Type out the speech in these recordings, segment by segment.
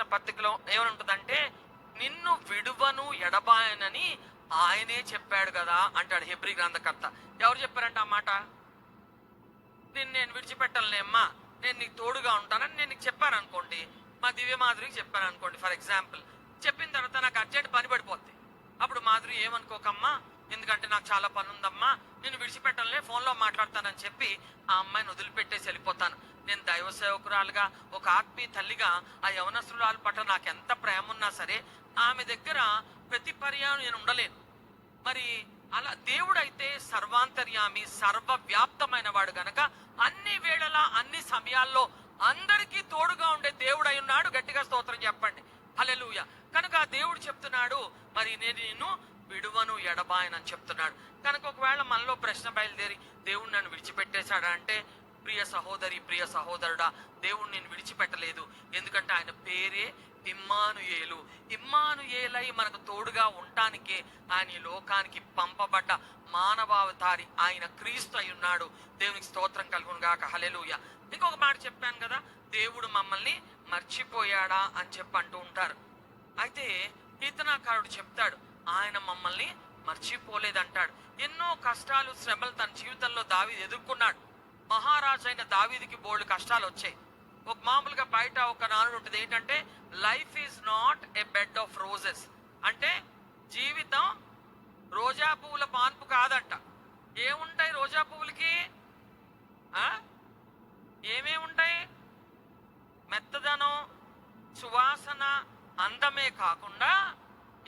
రాసిన పత్రికలో ఏమని ఉంటుందంటే నిన్ను విడువను ఎడబాయనని ఆయనే చెప్పాడు కదా అంటాడు హెబ్రి గ్రంథకర్త. ఎవరు చెప్పారంట ఆ మాట? నేను నేను విడిచిపెట్టలేమ్మా నేను నీకు తోడుగా ఉంటానని నేను నీకు చెప్పాను అనుకోండి మా దివ్య మాధురికి చెప్పాను అనుకోండి ఫర్ ఎగ్జాంపుల్. చెప్పిన తర్వాత నాకు అర్జెంట్ పని పడిపోద్ది. అప్పుడు మాధురి ఏమనుకోకమ్మా ఎందుకంటే నాకు చాలా పని ఉందమ్మా నేను విడిచిపెట్టలే ఫోన్లో మాట్లాడతానని చెప్పి ఆ అమ్మాయిని వదిలిపెట్టేసి వెళ్ళిపోతాను. నేను దైవ సేవకురాలుగా ఒక ఆత్మీయ తల్లిగా ఆ యవనస్తురాలు పట్ల నాకు ఎంత ప్రేమ ఉన్నా సరే ఆమె దగ్గర ప్రతి పర్యాయం నేను ఉండలేను. మరి అలా దేవుడైతే సర్వాంతర్యామి సర్వవ్యాప్తమైన వాడు గనక అన్ని వేళలా అన్ని సమయాల్లో అందరికీ తోడుగా ఉండే దేవుడై ఉన్నాడు. గట్టిగా స్తోత్రం చెప్పండి. హల్లెలూయా. కనుక ఆ దేవుడు చెప్తున్నాడు మరి నేను నిన్ను విడువను ఎడబాయనని చెప్తున్నాడు. కనుక ఒకవేళ మనలో ప్రశ్న బయలుదేరి దేవుడు నన్ను విడిచిపెట్టేశాడా అంటే ప్రియ సహోదరి ప్రియ సహోదరుడా దేవుడు నేను విడిచిపెట్టలేదు. ఎందుకంటే ఆయన పేరే ఇమ్మానుయేలు. ఇమ్మానుయేలై మనకు తోడుగా ఉండటానికే ఆయన ఈ లోకానికి పంపబడ్డ మానవావతారి ఆయన క్రీస్తు అయి ఉన్నాడు. దేవునికి స్తోత్రం కలుగును గాక. హలెలుయ ఇంకొక మాట చెప్పాను కదా దేవుడు మమ్మల్ని మర్చిపోయాడా అని చెప్పి అంటూ ఉంటారు. అయితే కీర్తనాకారుడు చెప్తాడు ఆయన మమ్మల్ని మర్చిపోలేదంటాడు. ఎన్నో కష్టాలు శ్రమలు తన జీవితంలో దావి ఎదుర్కొన్నాడు. మహారాజు అయిన దావీదికి బోల్డ్ కష్టాలు వచ్చాయి. ఒక మామూలుగా బయట ఒక నానుడు ఉంటుంది ఏంటంటే life is not a bed of roses అంటే జీవితం రోజా పువ్వుల పాన్పు కాదంట. ఏముంటాయి రోజా పువ్వులకి? ఏమేమి ఉంటాయి మెత్తదనం సువాసన అందమే కాకుండా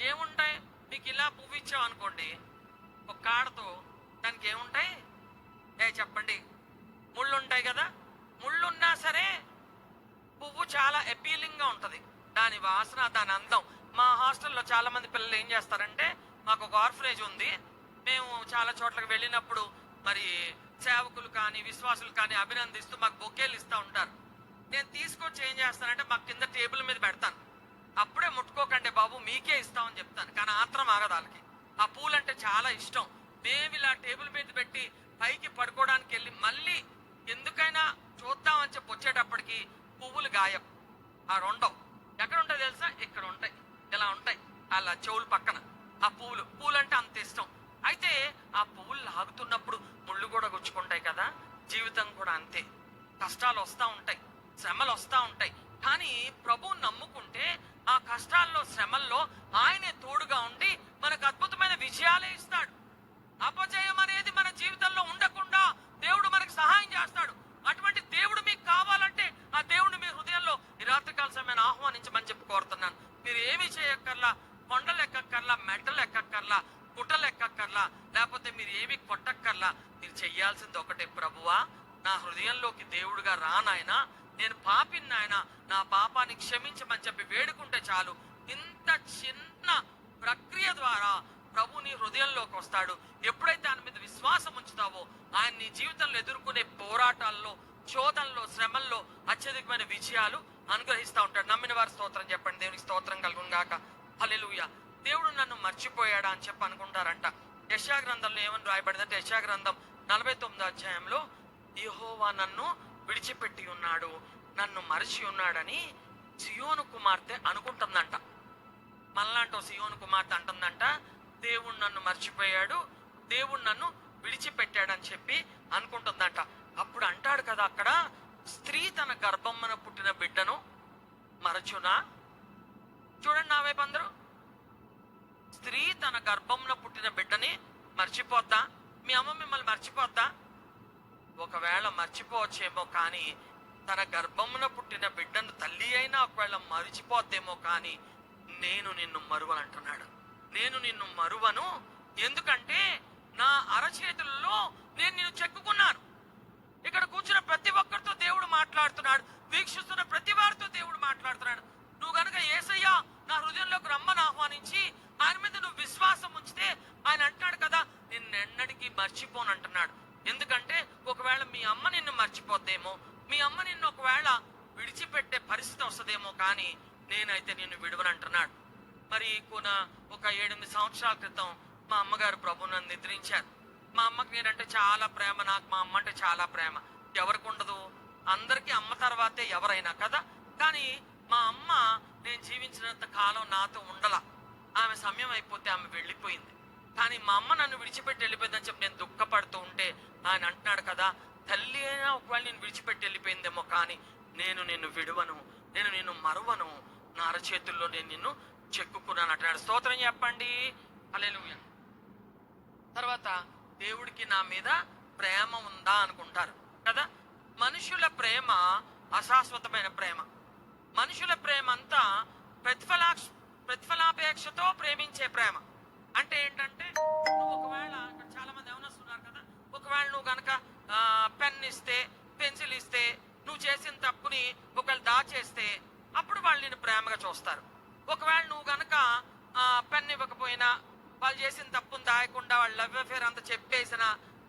ఏముంటాయి? మీకు ఇలా పువ్వు ఇచ్చావు అనుకోండి ఒక కాడతో దానికి ఏముంటాయి? ఏ చెప్పండి. ముళ్ళు ఉంటాయి కదా? ముళ్ళు ఉన్నా సరే పువ్వు చాలా అపీలింగ్గా ఉంటుంది. దాని వాసన దాని అందం. మా హాస్టల్లో చాలా మంది పిల్లలు ఏం చేస్తారంటే మాకు ఒక ఆర్ఫనేజ్ ఉంది. మేము చాలా చోట్లకి వెళ్ళినప్పుడు మరి సేవకులు కానీ విశ్వాసులు కానీ అభినందిస్తూ మాకు బొకేలు ఇస్తూ ఉంటారు. నేను తీసుకొచ్చి ఏం చేస్తానంటే మాకు కింద టేబుల్ మీద పెడతాను. అప్పుడే ముట్టుకోకండి. బాబు మీకే ఇస్తామని చెప్తాను. కానీ ఆత్రం ఆగదాలకి ఆ పూలంటే చాలా ఇష్టం. మేము ఇలా టేబుల్ మీద పెట్టి పైకి పడుకోవడానికి వెళ్ళి మళ్ళీ ఎందుకైనా చూద్దామని చెప్పి వచ్చేటప్పటికి పువ్వులు గాయం. ఆ రెండవ. ఎక్కడ ఉంటాయి తెలుసా? ఇక్కడ ఉంటాయి. ఇలా ఉంటాయి. అలా చెవులు పక్కన. ఆ పువ్వులు. పూలు అంటే అంత ఇష్టం. అయితే ఆ పువ్వులు లాగుతున్నప్పుడు ముళ్ళు కూడా గుచ్చుకుంటాయి కదా? జీవితం కూడా అంతే. కష్టాలు వస్తూ ఉంటాయి. శ్రమలు వస్తూ ఉంటాయి. కానీ ప్రభువు నమ్ముకుంటే ఆ కష్టాల్లో శ్రమల్లో ఆయనే తోడుగా ఉండి మనకు అద్భుతమైన విజయాలే ఇస్తాడు. అపజయం అనేది మన జీవితంలో ఉండకుండా దేవుడు మనకు సహాయం చేస్తాడు. అటువంటి దేవుడు మీకు కావాలంటే ఆ దేవుడు మీ హృదయంలో ఈ రాత్రికాల సమయాన్ని ఆహ్వానించమని చెప్పి కోరుతున్నాను. మీరు ఏమి చేయక్కర్లా కొండలు ఎక్కక్కర్లా మెట్టలు ఎక్కక్కర్లా పుట్టలు ఎక్కక్కర్లా లేకపోతే మీరు ఏమి కొట్టక్కర్లా మీరు చెయ్యాల్సింది ఒకటే ప్రభువా నా హృదయంలోకి దేవుడుగా రానాయనా నేను పాపిని నాయన నా పాపాన్ని క్షమించమని చెప్పి వేడుకుంటే చాలు. ఇంత చిన్న ప్రక్రియ ద్వారా ప్రభు నీ హృదయంలోకి వస్తాడు. ఎప్పుడైతే ఆయన మీద విశ్వాసం ఉంచుతావో ఆయన నీ జీవితంలో ఎదుర్కొనే పోరాటాల్లో శోధనలో శ్రమల్లో అత్యధికమైన విజయాలు అనుగ్రహిస్తూ ఉంటాడు. నమ్మిన వారి స్తోత్రం చెప్పండి. దేవునికి స్తోత్రం కలుగుగాక హలెలుయ దేవుడు నన్ను మర్చిపోయాడా అని చెప్పి అనుకుంటారంట. యశా గ్రంథంలో ఏమని రాయబడిందంటే యశా గ్రంథం నలభై తొమ్మిదో అధ్యాయంలో యహోవా నన్ను విడిచిపెట్టి ఉన్నాడు నన్ను మరచి ఉన్నాడని సియోను కుమార్తె అనుకుంటుందంట. మళ్ళాంటో సియోను కుమార్తె అంటుందంట దేవుడు నన్ను మర్చిపోయాడు దేవుడు నన్ను విడిచిపెట్టాడని చెప్పి అనుకుంటుందంట. అప్పుడు అంటాడు కదా అక్కడ స్త్రీ తన గర్భమ్మన పుట్టిన బిడ్డను మరచునా? చూడండి నా వైపు అందరూ. స్త్రీ తన గర్భంలో పుట్టిన బిడ్డని మర్చిపోద్దా? మీ అమ్మ మిమ్మల్ని మర్చిపోద్దా? ఒకవేళ మర్చిపోవచ్చేమో కానీ తన గర్భమున పుట్టిన బిడ్డను తల్లి అయినా ఒకవేళ మరిచిపోద్దేమో కానీ నేను నిన్ను మరువనంటున్నాడు. నేను నిన్ను మరువను ఎందుకంటే నా అరచేతుల్లో నేను నిన్ను చెక్కుకున్నాను. ఇక్కడ కూర్చున్న ప్రతి ఒక్కరితో దేవుడు మాట్లాడుతున్నాడు. వీక్షిస్తున్న ప్రతి వారితో దేవుడు మాట్లాడుతున్నాడు నువ్వు గనుక ఏసయ్యా నా హృదయంలోకి రమ్మని ఆహ్వానించి ఆయన మీద నువ్వు విశ్వాసం ఉంచితే ఆయన అంటున్నాడు కదా నిన్నెన్నటికీ మర్చిపోను అంటున్నాడు ఎందుకంటే ఒకవేళ మీ అమ్మ నిన్ను మర్చిపోద్దేమో? మీ అమ్మ నిన్ను ఒకవేళ విడిచిపెట్టే పరిస్థితి వస్తుందేమో కానీ నేనైతే నిన్ను విడవనంటున్నాడు. మరి కొన ఒక ఏడెనిమిది సంవత్సరాల క్రితం మా అమ్మగారు ప్రభువును నిద్రించారు. మా అమ్మకి నేనంటే చాలా ప్రేమ నాకు మా అమ్మ అంటే చాలా ప్రేమ. ఎవరికి ఉండదు అందరికీ అమ్మ తర్వాతే ఎవరైనా కదా? కానీ మా అమ్మ నేను జీవించినంత కాలం నాతో ఉండలా. ఆమె సమయం అయిపోతే ఆమె వెళ్ళిపోయింది. కానీ మా అమ్మ నన్ను విడిచిపెట్టి వెళ్ళిపోయిందని చెప్పి నేను దుఃఖపడుతూ ఉంటే ఆయన అంటున్నాడు కదా తల్లి అయినా ఒకవేళ నేను విడిచిపెట్టి వెళ్ళిపోయిందేమో కానీ నేను నిన్ను విడువను నేను నిన్ను మరువను. నా అరచేతుల్లో నేను నిన్ను చెక్కుకున్నాను అంటున్నాడు. స్తోత్రం చెప్పండి. హల్లెలూయా. తర్వాత దేవుడికి నా మీద ప్రేమ ఉందా అనుకుంటారు కదా? మనుషుల ప్రేమ అశాశ్వతమైన ప్రేమ. మనుషుల ప్రేమ అంతా ప్రతిఫలాక్ష ప్రతిఫలాపేక్షతో ప్రేమించే ప్రేమ. అంటే ఏంటంటే నువ్వు ఒకవేళ ఇక్కడ చాలా మంది ఏమనిస్తున్నారు కదా ఒకవేళ నువ్వు గనక పెన్ ఇస్తే పెన్సిల్ ఇస్తే నువ్వు చేసిన తప్పుని ఒకవేళ దాచేస్తే అప్పుడు వాళ్ళు నేను ప్రేమగా చూస్తారు. ఒకవేళ నువ్వు గనక పెన్ ఇవ్వకపోయినా వాళ్ళు చేసిన తప్పును దాయకుండా వాళ్ళు లవ్ అఫేర్ అంతా చెప్పేసిన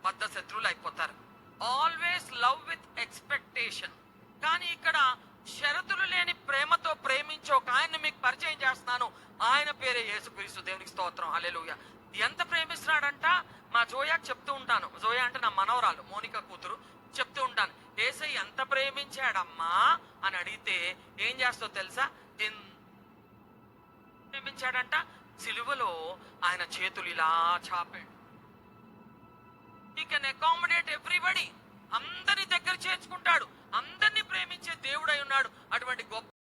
పెద్ద శత్రువులు అయిపోతారు. ఆల్వేస్ లవ్ విత్ ఎక్స్పెక్టేషన్ కానీ ఇక్కడ షరతులు లేని ప్రేమతో ప్రేమించో ఒక ఆయన్ని మీకు పరిచయం చేస్తున్నాను. ఆయన పేరే యేసుక్రీస్తు. దేవునికి స్తోత్రం. హల్లెలూయా ఎంత ప్రేమిస్తున్నాడంట మా జోయాకి చెప్తూ ఉంటాను జోయా అంటే నా మనవరాలు మోనిక కూతురు చెప్తూ ఉంటాను ఏసై ఎంత ప్రేమించాడమ్మా? అని అడిగితే ఏం చేస్తో తెలుసా? ప్రేమించాడంట. సిలువలో ఆయన చేతులు ఇలా చాపాడు. ఈ కెన్ అకామిడేట్ ఎవ్రీబడి అందరి దగ్గర చేర్చుకుంటాడు. అందరినీ ప్రేమించే దేవుడై ఉన్నాడు. అటువంటి గొప్ప